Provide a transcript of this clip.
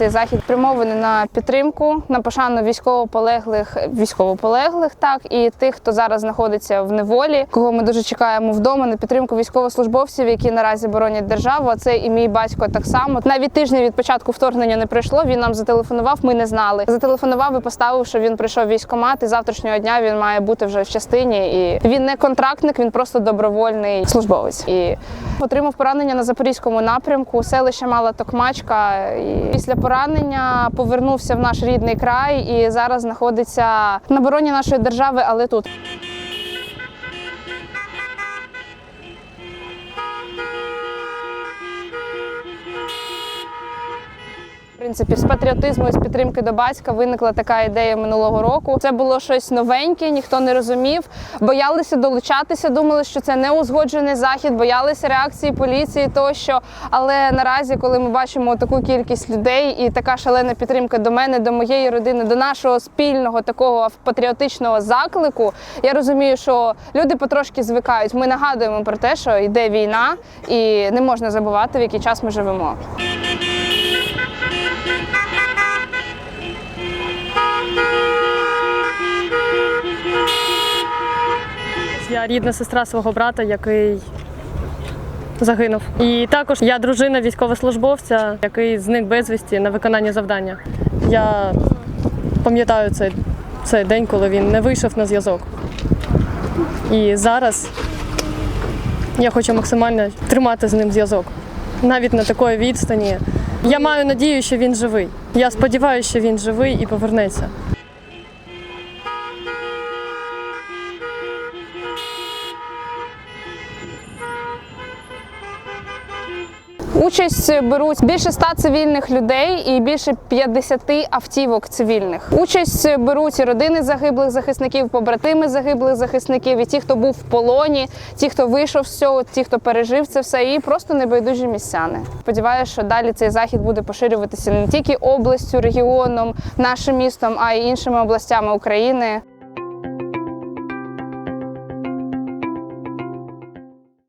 цей захід спрямований на підтримку, на пошану військовополеглих, військовополеглих, так і тих, хто зараз знаходиться в неволі, кого ми дуже чекаємо вдома, на підтримку військовослужбовців, які наразі боронять державу. А це і мій батько так само. Навіть тижня від початку вторгнення не пройшло. Він нам зателефонував. Ми не знали. Зателефонував і поставив, що він прийшов в військкомат, і завтрашнього дня він має бути вже в частині. І він не контрактник, він просто добровольний службовець. І отримав поранення на запорізькому напрямку, селище Мала Токмачка. І після поранення повернувся в наш рідний край і зараз знаходиться на обороні нашої держави, але тут. Принципі, з патріотизму і з підтримки до батька виникла така ідея минулого року. Це було щось новеньке, ніхто не розумів. Боялися долучатися, думали, що це не узгоджений захід, боялися реакції поліції тощо. Але наразі, коли ми бачимо таку кількість людей і така шалена підтримка до мене, до моєї родини, до нашого спільного такого патріотичного заклику, я розумію, що люди потрошки звикають. Ми нагадуємо про те, що йде війна, і не можна забувати, в який час ми живемо. Рідна сестра свого брата, який загинув. І також я дружина військовослужбовця, який зник безвісті на виконання завдання. Я пам'ятаю цей, цей день, коли він не вийшов на зв'язок. І зараз я хочу максимально тримати з ним зв'язок. Навіть на такої відстані. Я маю надію, що він живий. Я сподіваюся, що він живий і повернеться. Участь беруть більше ста цивільних людей і більше 50 автівок цивільних. Участь беруть і родини загиблих захисників, побратими загиблих захисників, і ті, хто був в полоні, ті, хто вийшов з цього, ті, хто пережив це все, і просто небайдужі містяни. Сподіваюся, що далі цей захід буде поширюватися не тільки областю, регіоном, нашим містом, а й іншими областями України.